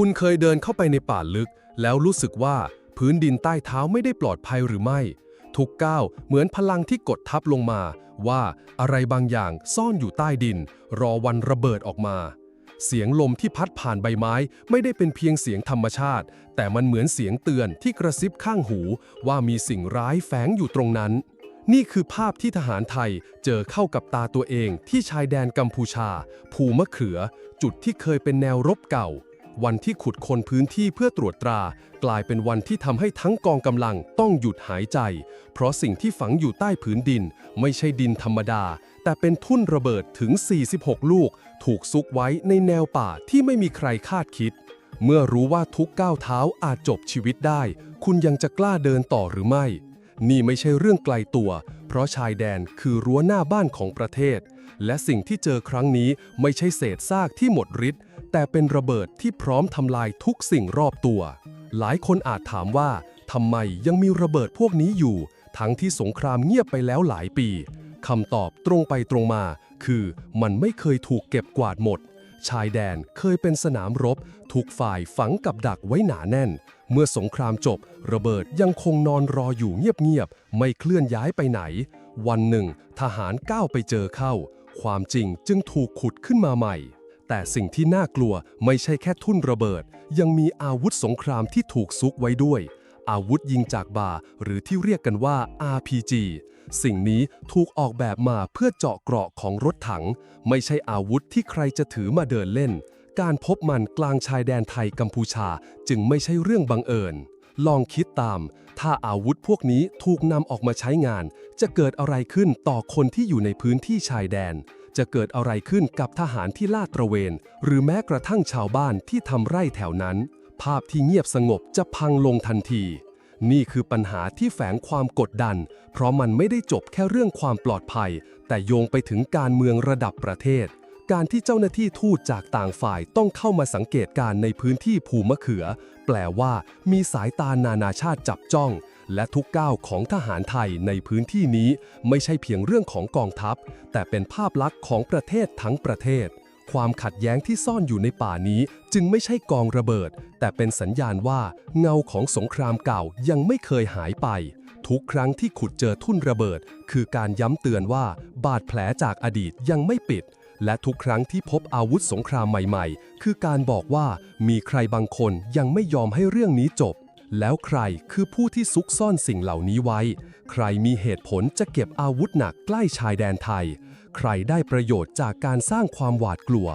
คุณเคยเดินเข้าไปในป่าลึก แล้วรู้สึกว่าพื้นดินใต้เท้าไม่ได้ปลอดภัยหรือไม่ ทุกก้าวเหมือนพลังที่กดทับลงมา ว่าอะไรบางอย่างซ่อนอยู่ใต้ดิน รอวันระเบิดออกมา เสียงลมที่พัดผ่านใบไม้ไม่ได้เป็นเพียงเสียงธรรมชาติ แต่มันเหมือนเสียงเตือนที่กระซิบข้างหู ว่ามีสิ่งร้ายแฝงอยู่ตรงนั้น นี่คือภาพที่ทหารไทยเจอเข้ากับตาตัวเองที่ชายแดนกัมพูชา ภูมะเขือ จุดที่เคยเป็นแนวรบเก่า วันที่ขุดคนพื้นที่เพื่อตรวจตรา กลายเป็นวันที่ทำให้ทั้งกองกำลังต้องหยุดหายใจ เพราะสิ่งที่ฝังอยู่ใต้ผืนดิน ไม่ใช่ดินธรรมดา แต่เป็นทุ่นระเบิดถึง 46 ลูก ถูกซุกไว้ในแนวป่าที่ไม่มีใครคาดคิด เมื่อรู้ว่าทุกก้าวเท้าอาจจบชีวิตได้ คุณยังจะกล้าเดินต่อหรือไม่ นี่ไม่ใช่เรื่องไกลตัว เพราะชายแดนคือรั้วหน้าบ้านของประเทศ และสิ่งที่เจอครั้งนี้ไม่ใช่เศษซากที่หมดฤทธิ์ แต่เป็นระเบิดที่พร้อมทำลายทุกสิ่งรอบตัว หลายคนอาจถามว่าทำไมยังมีระเบิดพวกนี้อยู่ ทั้งที่สงครามเงียบไปแล้วหลายปีคำตอบตรงไปตรงมา คือมันไม่เคยถูกเก็บกวาดหมด ชายแดนเคยเป็นสนามรบ ถูกฝ่ายฝังกับดักไว้หนาแน่น เมื่อสงครามจบ ระเบิดยังคงนอนรออยู่เงียบๆไม่เคลื่อนย้ายไปไหน วันหนึ่ง ทหารก้าวไปเจอเข้า ความจริงจึงถูกขุดขึ้นมาใหม่ แต่สิ่งที่น่ากลัวไม่ใช่แค่ทุ่นระเบิด ยังมีอาวุธสงครามที่ถูกซุกไว้ด้วย อาวุธยิงจากบ่าหรือที่เรียกกันว่า RPG สิ่งนี้ถูกออกแบบมาเพื่อเจาะเกราะของรถถัง ไม่ใช่อาวุธที่ใครจะถือมาเดินเล่น การพบมันกลางชายแดนไทยกัมพูชาจึงไม่ใช่เรื่องบังเอิญ ลองคิดตาม ถ้าอาวุธพวกนี้ถูกนำออกมาใช้งาน จะเกิดอะไรขึ้นต่อคนที่อยู่ในพื้นที่ชายแดน จะเกิดอะไรขึ้นกับทหารที่ลาดตระเวน หรือแม้กระทั่งชาวบ้านที่ทำไร่แถวนั้น ภาพที่เงียบสงบจะพังลงทันที นี่คือปัญหาที่แฝงความกดดัน เพราะมันไม่ได้จบแค่เรื่องความปลอดภัย แต่โยงไปถึงการเมืองระดับประเทศ การที่เจ้าหน้าที่ทูตจากต่างฝ่ายต้องเข้ามาสังเกตการในพื้นที่ภูมะเขือ แปลว่า มีสายตานานาชาติจับจ้อง และทุกก้าวของทหารไทยในพื้นที่นี้ไม่ใช่เพียงเรื่องของกองทัพ แต่เป็นภาพลักษณ์ของประเทศทั้งประเทศ ความขัดแย้งที่ซ่อนอยู่ในป่านี้จึงไม่ใช่กองระเบิด แต่เป็นสัญญาณว่าเงาของสงครามเก่ายังไม่เคยหายไป ทุกครั้งที่ขุดเจอทุ่นระเบิด คือการย้ำเตือนว่าบาดแผลจากอดีตยังไม่ปิดและทุกครั้งที่พบอาวุธสงครามใหม่ๆ คือการบอกว่ามีใครบางคนยังไม่ยอมให้เรื่องนี้จบ แล้วใครคือผู้ที่ซุกซ่อนสิ่งเหล่านี้ไว้ ใครมีเหตุผลจะเก็บอาวุธหนักใกล้ชายแดนไทย ใครได้ประโยชน์จากการสร้างความหวาดกลัว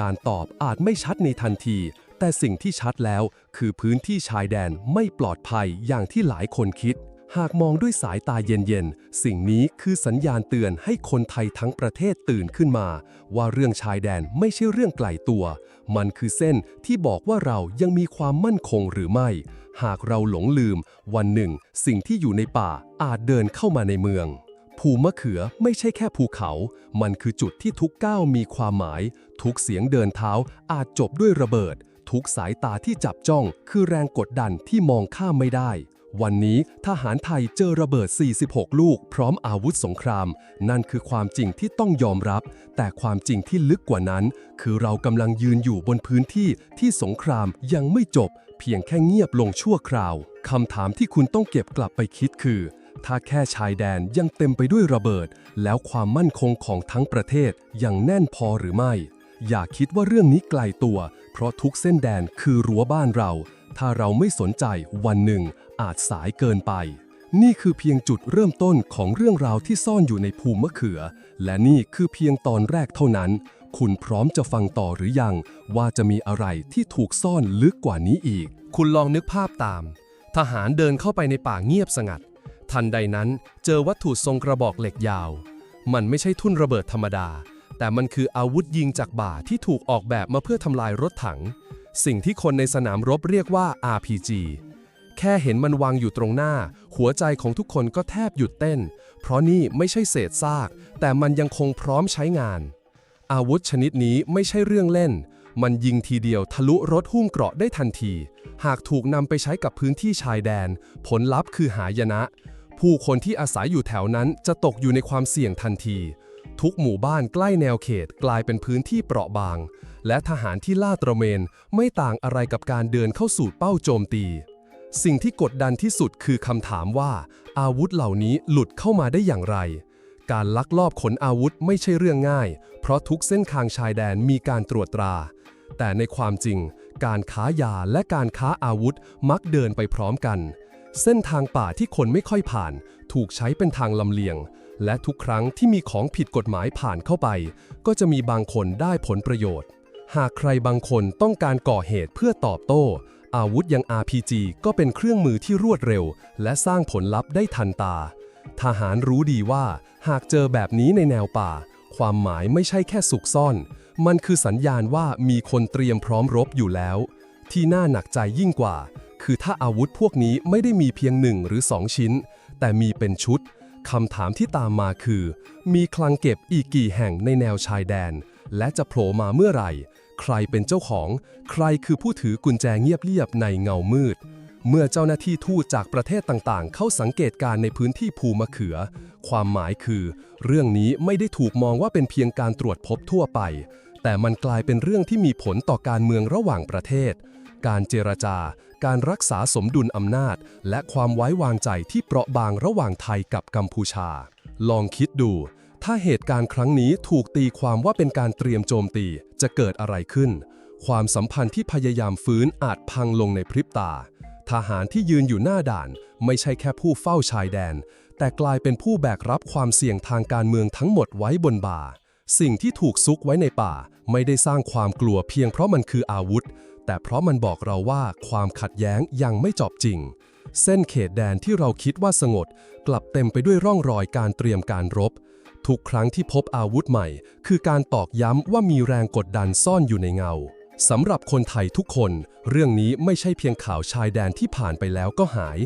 การตอบอาจไม่ชัดในทันที แต่สิ่งที่ชัดแล้วคือพื้นที่ชายแดนไม่ปลอดภัยอย่างที่หลายคนคิด หากมองด้วยสายตาเย็นๆ สิ่งนี้คือสัญญาณเตือนให้คนไทยทั้งประเทศตื่นขึ้นมา ว่าเรื่องชายแดนไม่ใช่เรื่องไกลตัว มันคือเส้นที่บอกว่าเรายังมีความมั่นคงหรือไม่ หากเราหลงลืม วันหนึ่ง สิ่งที่อยู่ในป่าอาจเดินเข้ามาในเมือง ภูมะเขือไม่ใช่แค่ภูเขา มันคือจุดที่ทุกก้าวมีความหมาย ทุกเสียงเดินเท้าอาจจบด้วยระเบิด ทุกสายตาที่จับจ้อง คือแรงกดดันที่มองข้ามไม่ได้ วันนี้ทหารไทยเจอระเบิด 46 ลูก พร้อมอาวุธสงคราม นั่นคือความจริงที่ต้องยอมรับ แต่ความจริงที่ลึกกว่านั้น คือเรากำลังยืนอยู่บนพื้นที่ที่สงครามยังไม่จบ เพียงแค่เงียบลงชั่วคราวคำถามที่คุณต้องเก็บกลับไปคิดคือ ถ้าแค่ชายแดนยังเต็มไปด้วยระเบิด แล้วความมั่นคงของทั้งประเทศยังแน่นพอหรือไม่ อย่าคิดว่าเรื่องนี้ไกลตัว เพราะทุกเส้นแดนคือรั้วบ้านเรา ถ้าเราไม่สนใจวันหนึ่งอาจสายเกินไป นี่คือเพียงจุดเริ่มต้นของเรื่องราวที่ซ่อนอยู่ในภูมิมะเขือ และนี่คือเพียงตอนแรกเท่านั้น คุณพร้อมจะฟังต่อหรือยัง ว่าจะมีอะไรที่ถูกซ่อนลึกกว่านี้อีก คุณลองนึกภาพตาม ทหารเดินเข้าไปในป่าเงียบสงัด ทันใดนั้นเจอวัตถุทรงกระบอกเหล็กยาว มันไม่ใช่ทุ่นระเบิดธรรมดา แต่มันคืออาวุธยิงจากบ่าที่ถูกออกแบบมาเพื่อทำลายรถถัง สิ่งที่คนในสนามรบเรียกว่า RPG แค่เห็นมันวางอยู่ตรงหน้า หัวใจของทุกคนก็แทบหยุดเต้น เพราะนี่ไม่ใช่เศษซาก แต่มันยังคงพร้อมใช้งาน อาวุธชนิดนี้ไม่ใช่เรื่องเล่น มันยิงทีเดียวทะลุรถหุ้มเกราะได้ทันที หากถูกนำไปใช้กับพื้นที่ชายแดน ผลลัพธ์คือหายนะ ผู้คนที่อาศัยอยู่แถวนั้นจะตกอยู่ในความเสี่ยงทันที ทุกหมู่บ้านใกล้แนวเขตกลายเป็นพื้นที่เปราะบาง และทหารที่ล่าตระเวนไม่ต่างอะไรกับการเดินเข้าสู่เป้าโจมตี สิ่งที่กดดันที่สุดคือคำถามว่า อาวุธเหล่านี้หลุดเข้ามาได้อย่างไร การลักลอบขนอาวุธไม่ใช่เรื่องง่าย เพราะทุกเส้นทางชายแดนมีการตรวจตรา แต่ในความจริง การค้ายาและการค้าอาวุธมักเดินไปพร้อมกัน เส้นทางป่าที่คนไม่ค่อยผ่าน ถูกใช้เป็นทางลำเลียง และทุกครั้งที่มีของผิดกฎหมายผ่านเข้าไป ก็จะมีบางคนได้ผลประโยชน์ หากใครบางคนต้องการก่อเหตุเพื่อตอบโต้ อาวุธอย่าง RPG ก็เป็นเครื่องมือที่รวดเร็ว และสร้างผลลัพธ์ได้ทันตา ทหารรู้ดีว่า หากเจอแบบนี้ในแนวป่า ความหมายไม่ใช่แค่สุกซ่อน มันคือสัญญาณว่ามีคนเตรียมพร้อมรบอยู่แล้ว ที่น่าหนักใจยิ่งกว่า คือถ้าอาวุธพวกนี้ไม่ได้มีเพียงหนึ่งหรือสองชิ้น แต่มีเป็นชุด คำถามที่ตามมาคือ มีคลังเก็บอีกกี่แห่งในแนวชายแดน และจะโผล่มาเมื่อไหร่ ใครเป็นเจ้าของ ใครคือผู้ถือกุญแจเงียบๆในเงามืด เมื่อเจ้าหน้าที่ทูตจากประเทศต่างๆ เข้าสังเกตการณ์ในพื้นที่ภูมะเขือ ความหมายคือ เรื่องนี้ไม่ได้ถูกมองว่าเป็นเพียงการตรวจพบทั่วไป แต่มันกลายเป็นเรื่องที่มีผลต่อการเมืองระหว่างประเทศ การเจรจา การรักษาสมดุลอำนาจ และความไว้วางใจที่เปราะบางระหว่างไทยกับกัมพูชา ลองคิดดู ถ้าเหตุการณ์ครั้งนี้ถูกตีความว่าเป็นการเตรียมโจมตี จะเกิดอะไรขึ้น ความสัมพันธ์ที่พยายามฟื้นอาจพังลงในพริบตา ทหารที่ยืนอยู่หน้าด่าน ไม่ใช่แค่ผู้เฝ้าชายแดน แต่กลายเป็นผู้แบกรับความเสี่ยงทางการเมืองทั้งหมดไว้บนบ่าสิ่งที่ถูกซุกไว้ในป่า ไม่ได้สร้างความกลัวเพียงเพราะมันคืออาวุธ แต่เพราะมันบอกเราว่าความขัดแย้งยังไม่จบจริง เส้นเขตแดนที่เราคิดว่าสงบกลับเต็มไปด้วยร่องรอยการเตรียมการรบ ทุกครั้งที่พบอาวุธใหม่ คือการตอกย้ำว่ามีแรงกดดันซ่อนอยู่ในเงาสำหรับคนไทยทุกคน เรื่องนี้ไม่ใช่เพียงข่าวชายแดนที่ผ่านไปแล้วก็หาย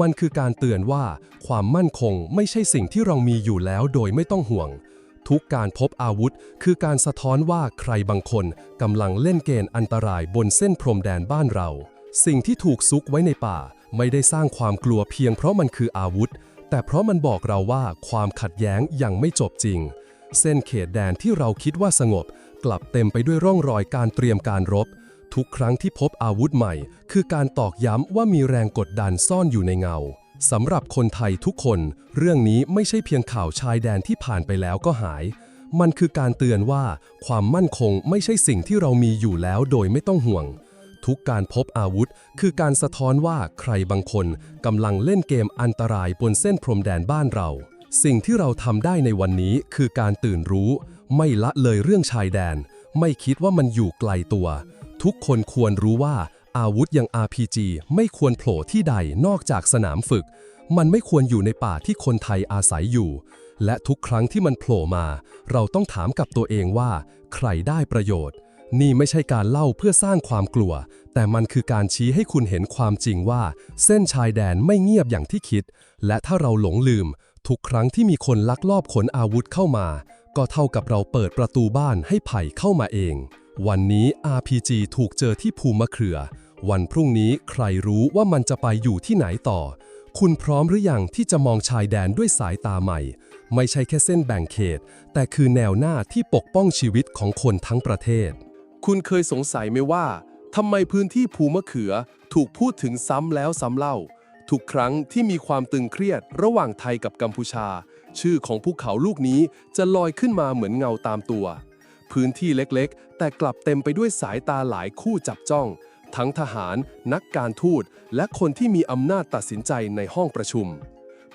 มันคือการเตือนว่าความมั่นคงไม่ใช่สิ่งที่เรามีอยู่แล้วโดยไม่ต้องห่วง ทุกการพบอาวุธ คือการสะท้อนว่าใครบางคนกำลังเล่นเกมอันตรายบนเส้นพรมแดนบ้านเรา สิ่งที่ถูกซุกไว้ในป่า ไม่ได้สร้างความกลัวเพียงเพราะมันคืออาวุธ แต่เพราะมันบอกเราว่าความขัดแย้งยังไม่จบจริง เส้นเขตแดนที่เราคิดว่าสงบ กลับเต็มไปด้วยร่องรอยการเตรียมการรบ ทุกครั้งที่พบอาวุธใหม่ คือการตอกย้ำว่ามีแรงกดดันซ่อนอยู่ในเงา สำหรับคนไทยทุกคน เรื่องนี้ไม่ใช่เพียงข่าวชายแดนที่ผ่านไปแล้วก็หาย มันคือการเตือนว่าความมั่นคงไม่ใช่สิ่งที่เรามีอยู่แล้วโดยไม่ต้องห่วง ทุกการพบอาวุธ คือการสะท้อนว่าใครบางคนกำลังเล่นเกมอันตรายบนเส้นพรมแดนบ้านเรา สิ่งที่เราทำได้ในวันนี้คือการตื่นรู้ ไม่ละเลยเรื่องชายแดน ไม่คิดว่ามันอยู่ไกลตัว ทุกคนควรรู้ว่า อาวุธอย่าง RPG ไม่ควรโผล่ที่ใดนอกจากสนามฝึก มันไม่ควรอยู่ในป่าที่คนไทยอาศัยอยู่ และทุกครั้งที่มันโผล่มา เราต้องถามกับตัวเองว่า ใครได้ประโยชน์ นี่ไม่ใช่การเล่าเพื่อสร้างความกลัว แต่มันคือการชี้ให้คุณเห็นความจริงว่า เส้นชายแดนไม่เงียบอย่างที่คิด และถ้าเราหลงลืม ทุกครั้งที่มีคนลักลอบขนอาวุธเข้ามา ก็เท่ากับเราเปิดประตูบ้านให้ไผ่เข้ามาเอง วันนี้ RPG ถูกเจอที่ภูมะเขือ วันพรุ่งนี้ใครรู้ว่ามันจะไปอยู่ที่ไหนต่อ คุณพร้อมหรือยังที่จะมองชายแดนด้วยสายตาใหม่ ไม่ใช่แค่เส้นแบ่งเขต แต่คือแนวหน้าที่ปกป้องชีวิตของคนทั้งประเทศ คุณเคยสงสัยไหมว่าทำไมพื้นที่ภูมะเขือถูกพูดถึงซ้ำแล้วซ้ำเล่า ทุกครั้งที่มีความตึงเครียดระหว่างไทยกับกัมพูชา ชื่อของภูเขาลูกนี้จะลอยขึ้นมาเหมือนเงาตามตัว พื้นที่เล็กๆ แต่กลับเต็มไปด้วยสายตาหลายคู่จับจ้อง ทั้งทหาร นักการทูต และคนที่มีอำนาจตัดสินใจในห้องประชุม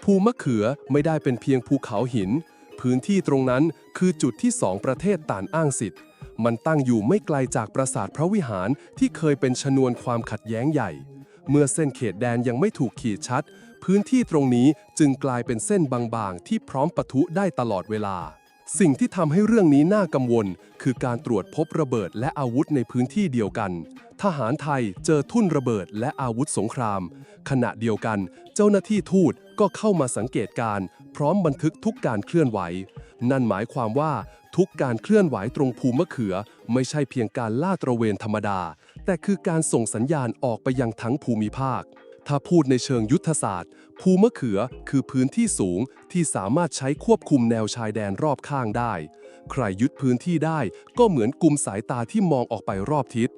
ภูมะเขือไม่ได้เป็นเพียงภูเขาหิน พื้นที่ตรงนั้นคือจุดที่สองประเทศต่านอ้างสิทธิ์ มันตั้งอยู่ไม่ไกลจากปราสาทพระวิหารที่เคยเป็นชนวนความขัดแย้งใหญ่ เมื่อเส้นเขตแดนยังไม่ถูกขีดชัด พื้นที่ตรงนี้จึงกลายเป็นเส้นบางๆ ที่พร้อมปะทุได้ตลอดเวลา สิ่งที่ทำให้เรื่องนี้น่ากังวล คือการตรวจพบระเบิดและอาวุธในพื้นที่เดียวกัน ทหารไทยเจอทุ่นระเบิดและอาวุธสงคราม ขณะเดียวกัน เจ้าหน้าที่ทูตก็เข้ามาสังเกตการณ์พร้อมบันทึกทุกการเคลื่อนไหว นั่นหมายความว่าทุกการเคลื่อนไหวตรงภูมะเขือ ไม่ใช่เพียงการล่าตระเวนธรรมดา แต่คือการส่งสัญญาณออกไปยังทั้งภูมิภาค ถ้าพูดในเชิงยุทธศาสตร์ ภูมะเขือคือพื้นที่สูงที่สามารถใช้ควบคุมแนวชายแดนรอบข้างได้ ใครยึดพื้นที่ได้ก็เหมือนกลุ่มสายตาที่มองออกไปรอบทิศ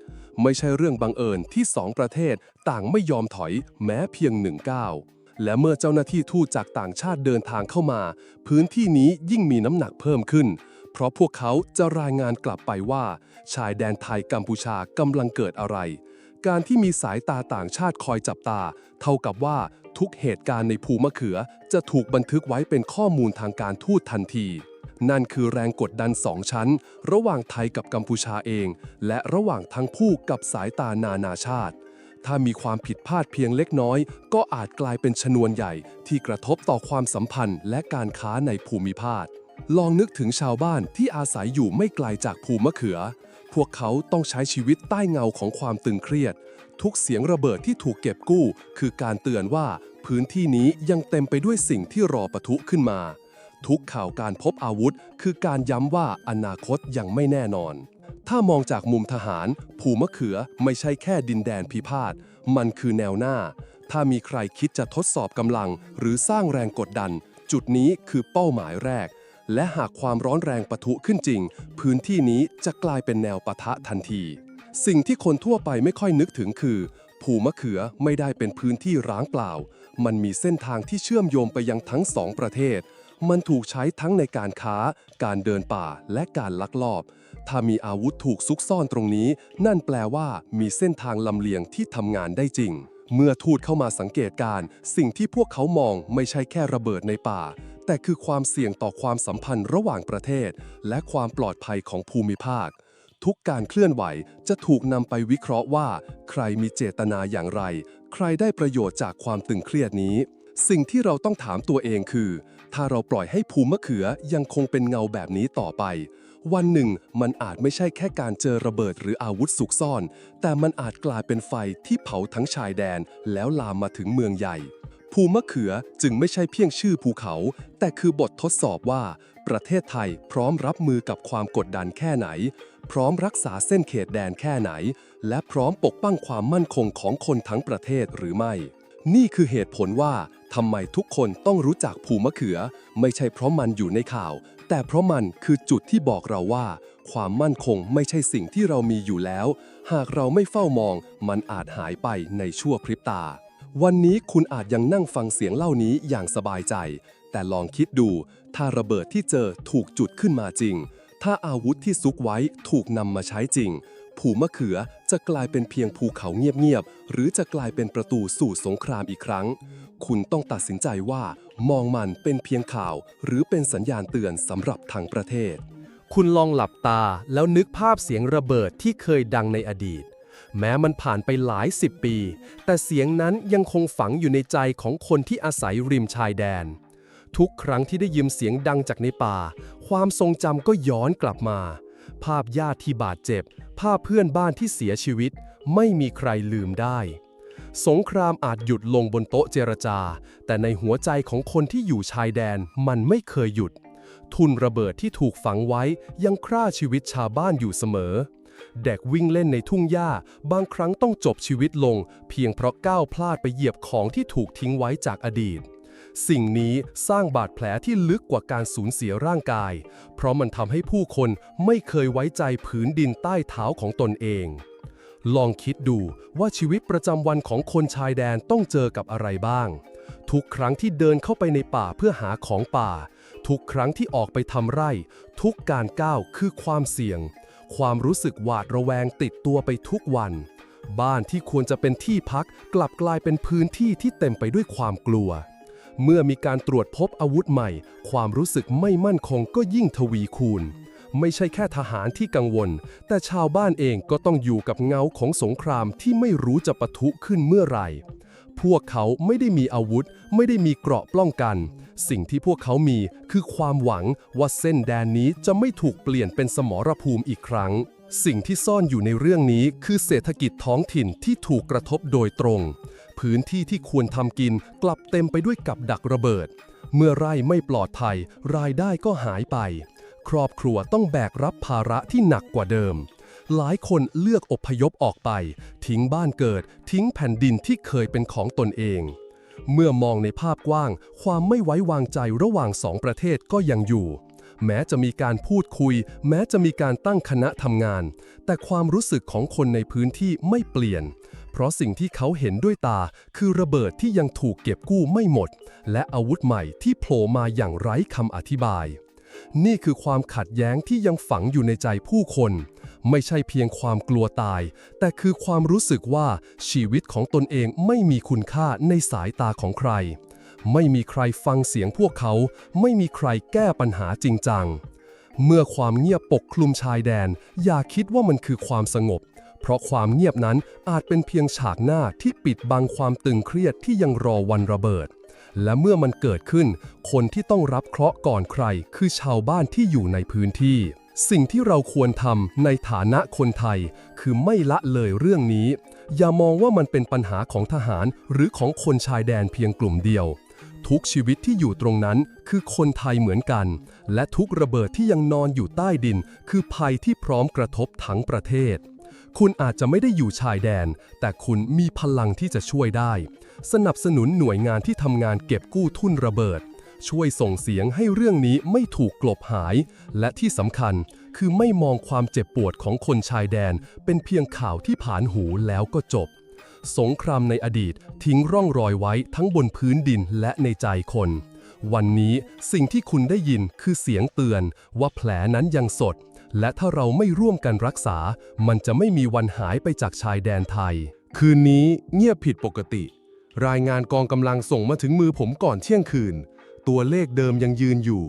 ไม่ใช่เรื่องบังเอิญที่สองประเทศต่างไม่ยอมถอยแม้เพียงหนึ่งก้าวและเมื่อเจ้าหน้าที่ทูตจากต่างชาติเดินทางเข้ามา พื้นที่นี้ยิ่งมีน้ำหนักเพิ่มขึ้น เพราะพวกเขาจะรายงานกลับไปว่า ชายแดนไทยกัมพูชากำลังเกิดอะไร การที่มีสายตาต่างชาติคอยจับตา เท่ากับว่าทุกเหตุการณ์ในภูมะเขือ จะถูกบันทึกไว้เป็นข้อมูลทางการทูตทันที นั่นคือแรงกดดันสองชั้น ระหว่างไทยกับกัมพูชาเอง และระหว่างทั้งผู้กับสายตานานาชาติ ถ้ามีความผิดพลาดเพียงเล็กน้อย ก็อาจกลายเป็นชนวนใหญ่ที่กระทบต่อความสัมพันธ์และการค้าในภูมิภาคลองนึกถึงชาวบ้านที่อาศัยอยู่ไม่ไกลจากภูมะเขือ พวกเขาต้องใช้ชีวิตใต้เงาของความตึงเครียด ทุกเสียงระเบิดที่ถูกเก็บกู้ คือการเตือนว่าพื้นที่นี้ยังเต็มไปด้วยสิ่งที่รอปะทุขึ้นมา ทุกข่าวการพบอาวุธ คือการย้ำว่าอนาคตยังไม่แน่นอน ถ้ามองจากมุมทหาร ภูมะเขือไม่ใช่แค่ดินแดนพิพาท มันคือแนวหน้า ถ้ามีใครคิดจะทดสอบกำลัง หรือสร้างแรงกดดัน จุดนี้คือเป้าหมายแรก และหากความร้อนแรงปะทุขึ้นจริง พื้นที่นี้จะกลายเป็นแนวปะทะทันที สิ่งที่คนทั่วไปไม่ค่อยนึกถึงคือ ภูมะเขือไม่ได้เป็นพื้นที่ร้างเปล่า มันมีเส้นทางที่เชื่อมโยงไปยังทั้งสองประเทศ มันถูกใช้ทั้งในการค้า การเดินป่าและการลักลอบ ถ้ามีอาวุธถูกซุกซ่อนตรงนี้ นั่นแปลว่ามีเส้นทางลำเลียงที่ทำงานได้จริงเมื่อทูตเข้ามาสังเกตการ สิ่งที่พวกเขามองไม่ใช่แค่ระเบิดในป่า แต่คือความเสี่ยงต่อความสัมพันธ์ระหว่างประเทศ และความปลอดภัยของภูมิภาค ทุกการเคลื่อนไหวจะถูกนำไปวิเคราะห์ว่า ใครมีเจตนาอย่างไร ใครได้ประโยชน์จากความตึงเครียดนี้ สิ่งที่เราต้องถามตัวเองคือ ถ้าเราปล่อยให้ภูมิมะเขือยังคงเป็นเงาแบบนี้ต่อไป วันหนึ่ง มันอาจไม่ใช่แค่การเจอระเบิดหรืออาวุธสุกซ่อน แต่มันอาจกลายเป็นไฟที่เผาทั้งชายแดน แล้วลามมาถึงเมืองใหญ่ ภูมะเขือจึงไม่ใช่เพียงชื่อภูเขา แต่คือบททดสอบว่า ประเทศไทยพร้อมรับมือกับความกดดันแค่ไหน พร้อมรักษาเส้นเขตแดนแค่ไหน และพร้อมปกป้องความมั่นคงของคนทั้งประเทศหรือไม่ นี่คือเหตุผลว่าทำไมทุกคนต้องรู้จักภูมะเขือ ไม่ใช่เพราะมันอยู่ในข่าว แต่เพราะมันคือจุดที่บอกเราว่า ความมั่นคงไม่ใช่สิ่งที่เรามีอยู่แล้ว หากเราไม่เฝ้ามอง มันอาจหายไปในชั่วพริบตา วันนี้คุณอาจยังนั่งฟังเสียงเล่านี้อย่างสบายใจ แต่ลองคิดดู ถ้าระเบิดที่เจอถูกจุดขึ้นมาจริง ถ้าอาวุธที่ซุกไว้ถูกนำมาใช้จริง ภูมะเขือจะกลายเป็นเพียงภูเขาเงียบๆ หรือจะกลายเป็นประตูสู่สงครามอีกครั้ง คุณต้องตัดสินใจว่า มองมันเป็นเพียงข่าว หรือเป็นสัญญาณเตือนสำหรับทางประเทศ คุณลองหลับตาแล้วนึกภาพเสียงระเบิดที่เคยดังในอดีต แม้มันผ่านไปหลายสิบปี แต่เสียงนั้นยังคงฝังอยู่ในใจของคนที่อาศัยริมชายแดน ทุกครั้งที่ได้ยินเสียงดังจากในป่า ความทรงจำก็ย้อนกลับมา ภาพญาติที่บาดเจ็บ ภาพเพื่อนบ้านที่เสียชีวิต ไม่มีใครลืมได้สงครามอาจหยุดลงบนโต๊ะเจรจา แต่ในหัวใจของคนที่อยู่ชายแดนมันไม่เคยหยุด ทุนระเบิดที่ถูกฝังไว้ยังฆ่าชีวิตชาวบ้านอยู่เสมอ เด็กวิ่งเล่นในทุ่งหญ้า บางครั้งต้องจบชีวิตลง เพียงเพราะก้าวพลาดไปเหยียบของที่ถูกทิ้งไว้จากอดีต สิ่งนี้สร้างบาดแผลที่ลึกกว่าการสูญเสียร่างกาย เพราะมันทำให้ผู้คนไม่เคยไว้ใจผืนดินใต้เท้าของตนเอง ลองคิดดูว่าชีวิตประจำวันของคนชายแดนต้องเจอกับอะไรบ้าง ทุกครั้งที่เดินเข้าไปในป่าเพื่อหาของป่า ทุกครั้งที่ออกไปทำไร่ ทุกการก้าวคือความเสี่ยง ความรู้สึกหวาดระแวงติดตัวไปทุกวัน บ้านที่ควรจะเป็นที่พักกลับกลายเป็นพื้นที่ที่เต็มไปด้วยความกลัว เมื่อมีการตรวจพบอาวุธใหม่ ความรู้สึกไม่มั่นคงก็ยิ่งทวีคูณ ไม่ใช่แค่ทหารที่กังวล แต่ชาวบ้านเองก็ต้องอยู่กับเงาของสงครามที่ไม่รู้จะปะทุขึ้นเมื่อไหร่พวกเขาไม่ได้มีอาวุธ ไม่ได้มีเกราะป้องกัน สิ่งที่พวกเขามีคือความหวังว่าเส้นแดนนี้จะไม่ถูกเปลี่ยนเป็นสมรภูมิอีกครั้ง สิ่งที่ซ่อนอยู่ในเรื่องนี้คือเศรษฐกิจท้องถิ่นที่ถูกกระทบโดยตรง พื้นที่ที่ควรทำกินกลับเต็มไปด้วยกับดักระเบิด เมื่อไร่ไม่ปลอดภัย รายได้ก็หายไป ครอบครัวต้องแบกรับภาระที่หนักกว่าเดิมหลายคนเลือกอพยพออกไป ทิ้งบ้านเกิด ทิ้งแผ่นดินที่เคยเป็นของตนเอง เมื่อมองในภาพกว้าง ความไม่ไว้วางใจระหว่างสองประเทศก็ยังอยู่ แม้จะมีการพูดคุย แม้จะมีการตั้งคณะทำงาน แต่ความรู้สึกของคนในพื้นที่ไม่เปลี่ยน เพราะสิ่งที่เขาเห็นด้วยตา คือระเบิดที่ยังถูกเก็บกู้ไม่หมด และอาวุธใหม่ที่โผล่มาอย่างไร้คำอธิบาย นี่คือความขัดแย้งที่ยังฝังอยู่ในใจผู้คน ไม่ใช่เพียงความกลัวตาย แต่คือความรู้สึกว่าชีวิตของตนเองไม่มีคุณค่าในสายตาของใคร ไม่มีใครฟังเสียงพวกเขา ไม่มีใครแก้ปัญหาจริงจัง เมื่อความเงียบปกคลุมชายแดน อย่าคิดว่ามันคือความสงบ เพราะความเงียบนั้นอาจเป็นเพียงฉากหน้าที่ปิดบังความตึงเครียดที่ยังรอวันระเบิดและเมื่อมันเกิดขึ้น คนที่ต้องรับเคราะห์ก่อนใคร คือชาวบ้านที่อยู่ในพื้นที่ สิ่งที่เราควรทำในฐานะคนไทย คือไม่ละเลยเรื่องนี้ อย่ามองว่ามันเป็นปัญหาของทหารหรือของคนชายแดนเพียงกลุ่มเดียว ทุกชีวิตที่อยู่ตรงนั้นคือคนไทยเหมือนกัน และทุกระเบิดที่ยังนอนอยู่ใต้ดิน คือภัยที่พร้อมกระทบทั้งประเทศ คุณอาจจะไม่ได้อยู่ชายแดน แต่คุณมีพลังที่จะช่วยได้ สนับสนุนหน่วยงานที่ทำงานเก็บกู้ทุ่นระเบิด ช่วยส่งเสียงให้เรื่องนี้ไม่ถูกกลบหาย และที่สำคัญคือไม่มองความเจ็บปวดของคนชายแดน เป็นเพียงข่าวที่ผ่านหูแล้วก็จบ สงครามในอดีตทิ้งร่องรอยไว้ทั้งบนพื้นดินและในใจคน วันนี้สิ่งที่คุณได้ยินคือเสียงเตือนว่าแผลนั้นยังสด และถ้าเราไม่ร่วมกันรักษา มันจะไม่มีวันหายไปจากชายแดนไทย คืนนี้เงียบผิดปกติ รายงานกองกำลังส่งมาถึงมือผมก่อนเที่ยงคืน ตัวเลขเดิมยังยืนอยู่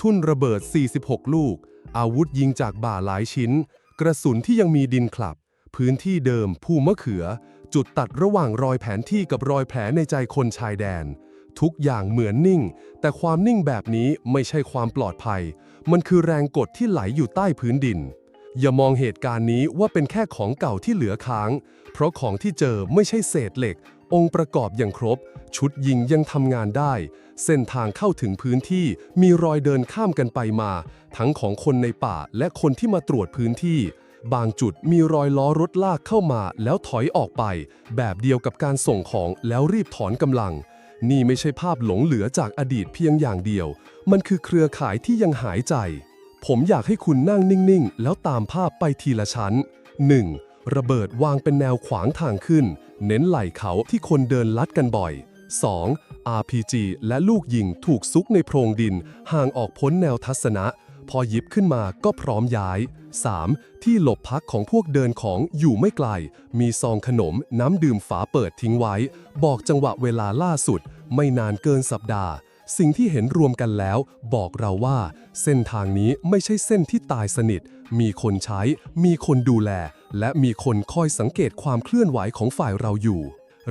ทุ่นระเบิด 46 ลูก อาวุธยิงจากบ่าหลายชิ้น กระสุนที่ยังมีดินคลับ พื้นที่เดิมภูมะเขือ จุดตัดระหว่างรอยแผนที่กับรอยแผลในใจคนชายแดน ทุกอย่างเหมือนนิ่ง แต่ความนิ่งแบบนี้ไม่ใช่ความปลอดภัย มันคือแรงกดที่ไหลอยู่ใต้พื้นดิน อย่ามองเหตุการณ์นี้ว่าเป็นแค่ของเก่าที่เหลือค้าง เพราะของที่เจอไม่ใช่เศษเหล็ก องค์ประกอบอย่างครบ ชุดยิงยังทำงานได้ เส้นทางเข้าถึงพื้นที่มีรอยเดินข้ามกันไปมา ทั้งของคนในป่าและคนที่มาตรวจพื้นที่ บางจุดมีรอยล้อรถลากเข้ามาแล้วถอยออกไป แบบเดียวกับการส่งของแล้วรีบถอนกำลัง นี่ไม่ใช่ภาพหลงเหลือจากอดีตเพียงอย่างเดียว มันคือเครือข่ายที่ยังหายใจ ผมอยากให้คุณนั่งนิ่งๆ แล้วตามภาพไปทีละชั้น 1. ระเบิดวางเป็นแนวขวางทางขึ้น เน้นไหล่เขาที่คนเดินลัดกันบ่อย 2. RPG และลูกยิงถูกซุกในโพรงดิน ห่างออกพ้นแนวทัศนะ พอหยิบขึ้นมาก็พร้อมย้าย 3. ที่หลบพักของพวกเดินของอยู่ไม่ไกล มีซองขนมน้ำดื่มฝาเปิดทิ้งไว้ บอกจังหวะเวลาล่าสุด ไม่นานเกินสัปดาห์ สิ่งที่เห็นรวมกันแล้วบอกเราว่า เส้นทางนี้ไม่ใช่เส้นที่ตายสนิท มีคนใช้ มีคนดูแล และมีคนคอยสังเกตความเคลื่อนไหวของฝ่ายเราอยู่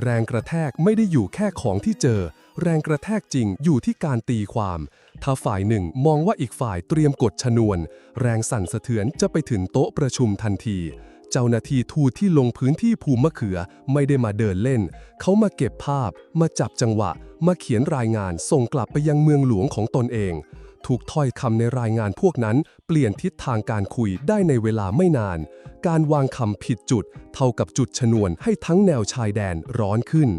แรงกระแทกไม่ได้อยู่แค่ของที่เจอ แรงกระแทกจริงอยู่ที่การตีความ ถ้าฝ่ายหนึ่งมองว่าอีกฝ่ายเตรียมกดชนวน แรงสั่นสะเทือนจะไปถึงโต๊ะประชุมทันที เจ้าหน้าที่ทูตที่ลงพื้นที่ภูมะเขือไม่ได้มาเดินเล่น เขามาเก็บภาพ มาจับจังหวะ มาเขียนรายงานส่งกลับไปยังเมืองหลวงของตนเอง ถูกถ้อยคำในรายงานพวกนั้นเปลี่ยนทิศทางการคุยได้ในเวลาไม่นาน การวางคำผิดจุด เท่ากับจุดชนวนให้ทั้งแนวชายแดนร้อนขึ้น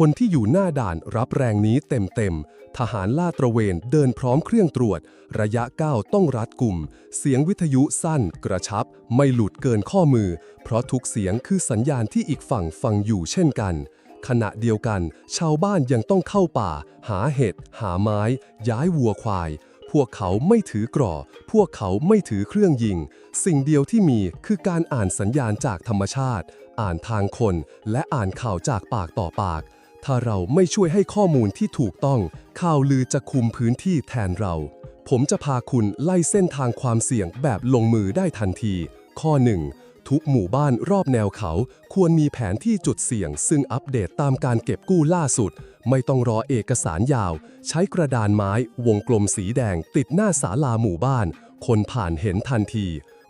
คนที่อยู่หน้าด่านรับแรงนี้เต็มๆ ทหารลาดตระเวนเดินพร้อมเครื่องตรวจ ระยะก้าวต้องรัดกลุ่ม เสียงวิทยุสั้น กระชับ ไม่หลุดเกินข้อมือ เพราะทุกเสียงคือสัญญาณที่อีกฝั่งฟังอยู่เช่นกัน ขณะเดียวกัน ชาวบ้านยังต้องเข้าป่า หาเห็ด หาไม้ ย้ายวัวควายพวกเขาไม่ถือกรอ พวกเขาไม่ถือเครื่องยิง สิ่งเดียวที่มีคือการอ่านสัญญาณจากธรรมชาติ อ่านทางคน และอ่านข่าวจากปากต่อปาก ถ้าเราไม่ช่วยให้ข้อมูลที่ถูกต้อง ข่าวลือจะคุมพื้นที่แทนเรา ผมจะพาคุณไล่เส้นทางความเสี่ยงแบบลงมือได้ทันที ข้อ 1. ทุกหมู่บ้านรอบแนวเขา ควรมีแผนที่จุดเสี่ยง ซึ่งอัปเดตตามการเก็บกู้ล่าสุด ไม่ต้องรอเอกสารยาว ใช้กระดานไม้ วงกลมสีแดง ติดหน้าศาลาหมู่บ้าน คนผ่านเห็นทันที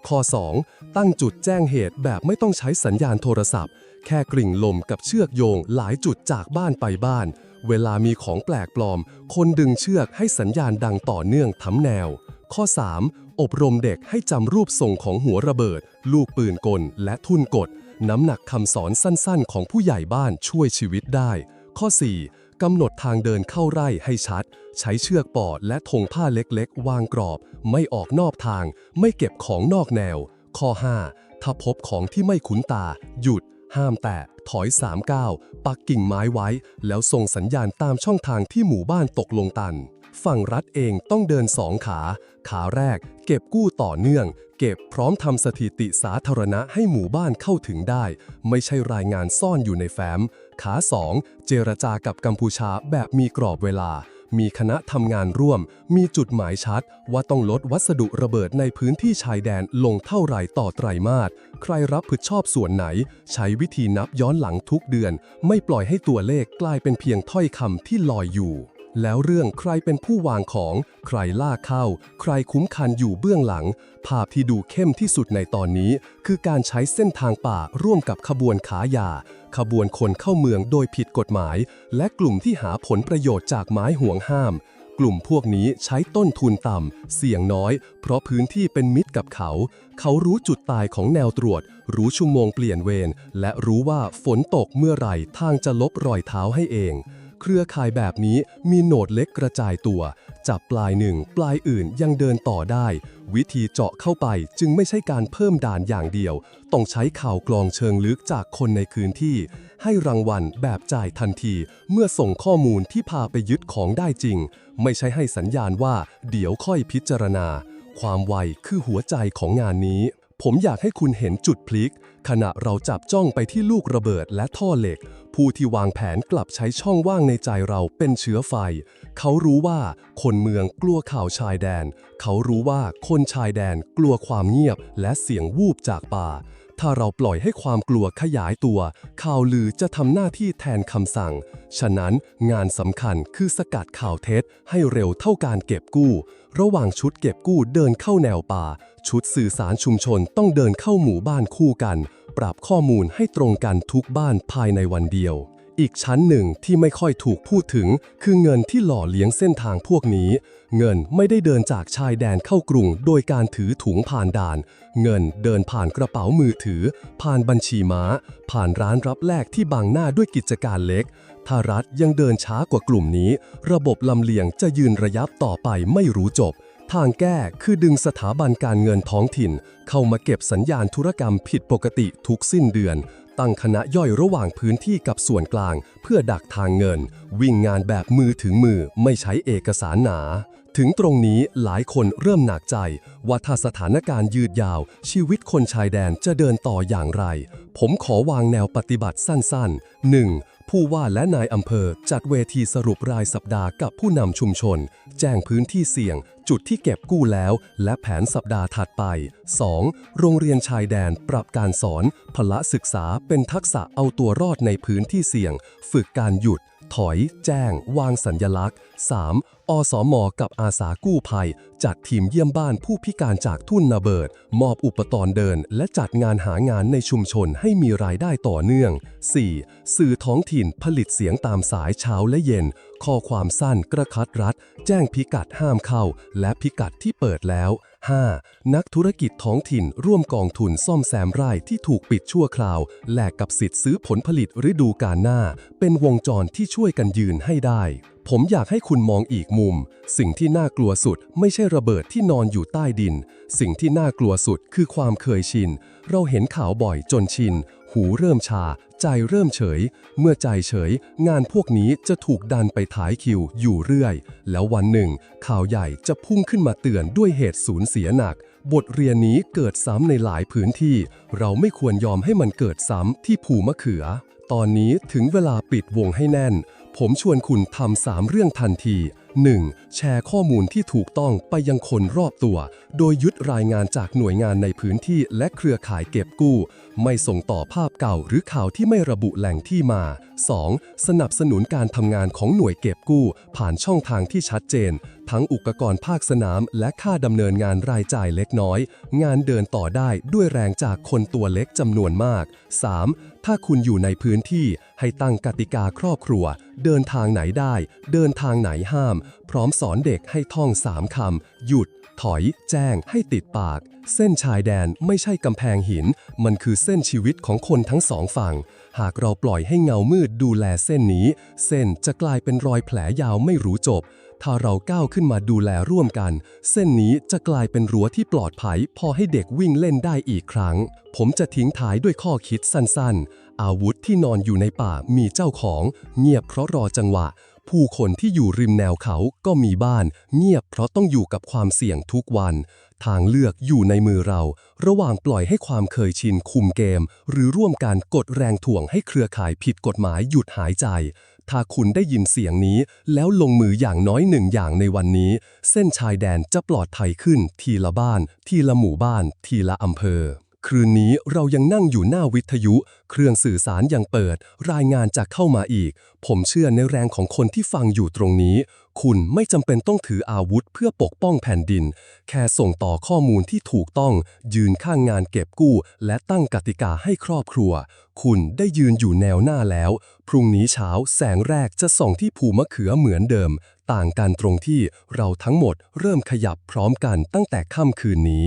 ข้อ 2. ตั้งจุดแจ้งเหตุแบบไม่ต้องใช้สัญญาณโทรศัพท์ แค่กริ่งลมกับเชือกโยงหลายจุดจากบ้านไปบ้าน เวลามีของแปลกปลอม คนดึงเชือกให้สัญญาณดังต่อเนื่องทั้งแนว ข้อ 3. อบรมเด็กให้จำรูปทรงของหัวระเบิด ลูกปืนกล และทุ่นกด น้ำหนักคำสอนสั้นๆ ของผู้ใหญ่บ้านช่วยชีวิตได้ ข้อ 4. กำหนดทางเดินเข้าไร่ให้ชัด ใช้เชือกปอดและธงผ้าเล็กๆ วางกรอบ ไม่ออกนอกทาง ไม่เก็บของนอกแนว ข้อ 5 ถ้าพบของที่ไม่คุ้นตา หยุด ห้ามแตะ ถอย3ก้าวปักกิ่งไม้ไว้ แล้วส่งสัญญาณตามช่องทางที่หมู่บ้านตกลงตัน ฝั่งรัฐเองต้องเดินสองขา ขาแรก เก็บกู้ต่อเนื่อง เก็บพร้อมทำสถิติสาธารณะให้หมู่บ้านเข้าถึงได้ ไม่ใช่รายงานซ่อนอยู่ในแฟ้ม ขาสองเจรจากับกัมพูชาแบบมีกรอบเวลา มีคณะทำงานร่วม มีจุดหมายชัด ว่าต้องลดวัสดุระเบิดในพื้นที่ชายแดนลงเท่าไหร่ต่อไตรมาสใครรับผิดชอบส่วนไหน ใช้วิธีนับย้อนหลังทุกเดือน ไม่ปล่อยให้ตัวเลขกลายเป็นเพียงถ้อยคำที่ลอยอยู่ แล้วเรื่องใครเป็นผู้วางของ ใครล่าเข้า ใครคุ้มคันอยู่เบื้องหลัง ภาพที่ดูเข้มที่สุดในตอนนี้ คือการใช้เส้นทางป่าร่วมกับขบวนขายา ขบวนคนเข้าเมืองโดยผิดกฎหมาย และกลุ่มที่หาผลประโยชน์จากไม้ห่วงห้าม กลุ่มพวกนี้ใช้ต้นทุนต่ำ เสี่ยงน้อย เพราะพื้นที่เป็นมิตรกับเขา เขารู้จุดตายของแนวตรวจ รู้ชั่วโมงเปลี่ยนเวร และรู้ว่าฝนตกเมื่อไหร่ทางจะลบรอยเท้าให้เอง เครือข่ายแบบนี้มีโหนดเล็กกระจายตัว จับปลายหนึ่งปลายอื่นยังเดินต่อได้ วิธีเจาะเข้าไปจึงไม่ใช่การเพิ่มด่านอย่างเดียว ต้องใช้ข่าวกรองเชิงลึกจากคนในพื้นที่ ให้รางวัลแบบจ่ายทันที เมื่อส่งข้อมูลที่พาไปยึดของได้จริง ไม่ใช่ให้สัญญาณว่าเดี๋ยวค่อยพิจารณา ความไวคือหัวใจของงานนี้ผมอยากให้คุณเห็นจุดพลิก ขณะเราจับจ้องไปที่ลูกระเบิดและท่อเหล็ก ผู้ที่วางแผนกลับใช้ช่องว่างในใจเราเป็นเชื้อไฟ เขารู้ว่าคนเมืองกลัวข่าวชายแดน เขารู้ว่าคนชายแดนกลัวความเงียบและเสียงวูบจากป่า ถ้าเราปล่อยให้ความกลัวขยายตัว ข่าวลือจะทำหน้าที่แทนคำสั่ง ฉะนั้นงานสำคัญคือสกัดข่าวเท็จให้เร็วเท่าการเก็บกู้ ระหว่างชุดเก็บกู้เดินเข้าแนวป่า ชุดสื่อสารชุมชนต้องเดินเข้าหมู่บ้านคู่กัน ปรับข้อมูลให้ตรงกันทุกบ้านภายในวันเดียว อีกชั้นหนึ่งที่ไม่ค่อยถูกพูดถึง คือเงินที่หล่อเลี้ยงเส้นทางพวกนี้ เงินไม่ได้เดินจากชายแดนเข้ากรุง โดยการถือถุงผ่านด่าน เงินเดินผ่านกระเป๋ามือถือ ผ่านบัญชีม้า ผ่านร้านรับแลกที่บังหน้าด้วยกิจการเล็กถ้ารัฐยังเดินช้ากว่ากลุ่มนี้ ระบบลำเลียงจะยืนระยับต่อไปไม่รู้จบ ทางแก้คือดึงสถาบันการเงินท้องถิ่น เข้ามาเก็บสัญญาณธุรกรรมผิดปกติทุกสิ้นเดือน ตั้งคณะย่อยระหว่างพื้นที่กับส่วนกลาง เพื่อดักทางเงิน วิ่งงานแบบมือถึงมือไม่ใช้เอกสารหนา ถึงตรงนี้หลายคนเริ่มหนักใจว่าถ้าสถานการณ์ยืดยาว ชีวิตคนชายแดนจะเดินต่ออย่างไร ผมขอวางแนวปฏิบัติสั้นๆ 1. ผู้ว่าและนายอำเภอจัดเวทีสรุปรายสัปดาห์กับผู้นำชุมชน แจ้งพื้นที่เสี่ยง จุดที่เก็บกู้แล้ว และแผนสัปดาห์ถัดไป 2. โรงเรียนชายแดนปรับการสอน พละศึกษาเป็นทักษะเอาตัวรอดในพื้นที่เสี่ยง ฝึกการหยุด ถอย แจ้ง วางสัญญลักษณ์ 3. อสมกับอาสากู้ภัย จัดทีมเยี่ยมบ้านผู้พิการจากทุ่นระเบิด มอบอุปกรณ์เดิน และจัดงานหางานในชุมชนให้มีรายได้ต่อเนื่อง 4. สื่อท้องถิ่นผลิตเสียงตามสายเช้าและเย็น ข้อความสั้นกระคัดรัด แจ้งพิกัดห้ามเข้า และพิกัดที่เปิดแล้ว 5. นักธุรกิจท้องถิ่นร่วมกองทุนซ่อมแซมไร่ที่ถูกปิดชั่วคราว แลกกับสิทธิ์ซื้อผลผลิตฤดูกาลหน้า เป็นวงจรที่ช่วยกันยืนให้ได้ ผมอยากให้คุณมองอีกมุม สิ่งที่น่ากลัวสุดไม่ใช่ระเบิดที่นอนอยู่ใต้ดิน สิ่งที่น่ากลัวสุดคือความเคยชิน เราเห็นข่าวบ่อยจนชิน หูเริ่มชา ใจเริ่มเฉย เมื่อใจเฉย งานพวกนี้จะถูกดันไปถ่ายคิวอยู่เรื่อย แล้ววันหนึ่ง ข่าวใหญ่จะพุ่งขึ้นมาเตือนด้วยเหตุสูญเสียหนัก บทเรียนนี้เกิดซ้ำในหลายพื้นที่ เราไม่ควรยอมให้มันเกิดซ้ำที่ภูมะเขือ ตอนนี้ถึงเวลาปิดวงให้แน่น ผมชวนคุณทำสามเรื่องทันที 1. แชร์ข้อมูลที่ถูกต้องไปยังคนรอบตัว โดยยึดรายงานจากหน่วยงานในพื้นที่และเครือข่ายเก็บกู้ ไม่ส่งต่อภาพเก่าหรือข่าวที่ไม่ระบุแหล่งที่มา 2. สนับสนุนการทำงานของหน่วยเก็บกู้ ผ่านช่องทางที่ชัดเจนทั้งอุปกรณ์ภาคสนามและค่าดำเนินงานรายจ่ายเล็กน้อย งานเดินต่อได้ด้วยแรงจากคนตัวเล็กจำนวนมาก 3. ถ้าคุณอยู่ในพื้นที่ให้ตั้งกติกาครอบครัว เดินทางไหนได้ เดินทางไหนห้าม พร้อมสอนเด็กให้ท่องสามคำ หยุด ถอย แจ้ง ให้ติดปาก เส้นชายแดนไม่ใช่กำแพงหิน มันคือเส้นชีวิตของคนทั้งสองฝั่ง หากเราปล่อยให้เงามืดดูแลเส้นนี้ เส้นจะกลายเป็นรอยแผลยาวไม่รู้จบ ถ้าเราก้าวขึ้นมาดูแลร่วมกัน เส้นนี้จะกลายเป็นรั้วที่ปลอดภัยพอให้เด็กวิ่งเล่นได้อีกครั้ง ผมจะทิ้งท้ายด้วยข้อคิดสั้นๆ อาวุธที่นอนอยู่ในป่ามีเจ้าของ เงียบเพราะรอจังหวะ ผู้คนที่อยู่ริมแนวเขาก็มีบ้าน เงียบเพราะต้องอยู่กับความเสี่ยงทุกวัน ทางเลือกอยู่ในมือเรา ระหว่างปล่อยให้ความเคยชินคุมเกม หรือร่วมการกดแรงถ่วงให้เครือข่ายผิดกฎหมายหยุดหายใจ ถ้าคุณได้ยินเสียงนี้ แล้วลงมืออย่างน้อยหนึ่งอย่างในวันนี้ เส้นชายแดนจะปลอดภัยขึ้นทีละบ้าน ทีละหมู่บ้าน ทีละอำเภอ คืนนี้เรายังนั่งอยู่หน้าวิทยุ เครื่องสื่อสารยังเปิด รายงานจะเข้ามาอีก ผมเชื่อในแรงของคนที่ฟังอยู่ตรงนี้ คุณไม่จำเป็นต้องถืออาวุธเพื่อปกป้องแผ่นดิน แค่ส่งต่อข้อมูลที่ถูกต้อง ยืนข้างงานเก็บกู้ และตั้งกติกาให้ครอบครัว คุณได้ยืนอยู่แนวหน้าแล้ว พรุ่งนี้เช้าแสงแรกจะส่องที่ภูมะเขือเหมือนเดิม ต่างกันตรงที่เราทั้งหมดเริ่มขยับพร้อมกันตั้งแต่ค่ำคืนนี้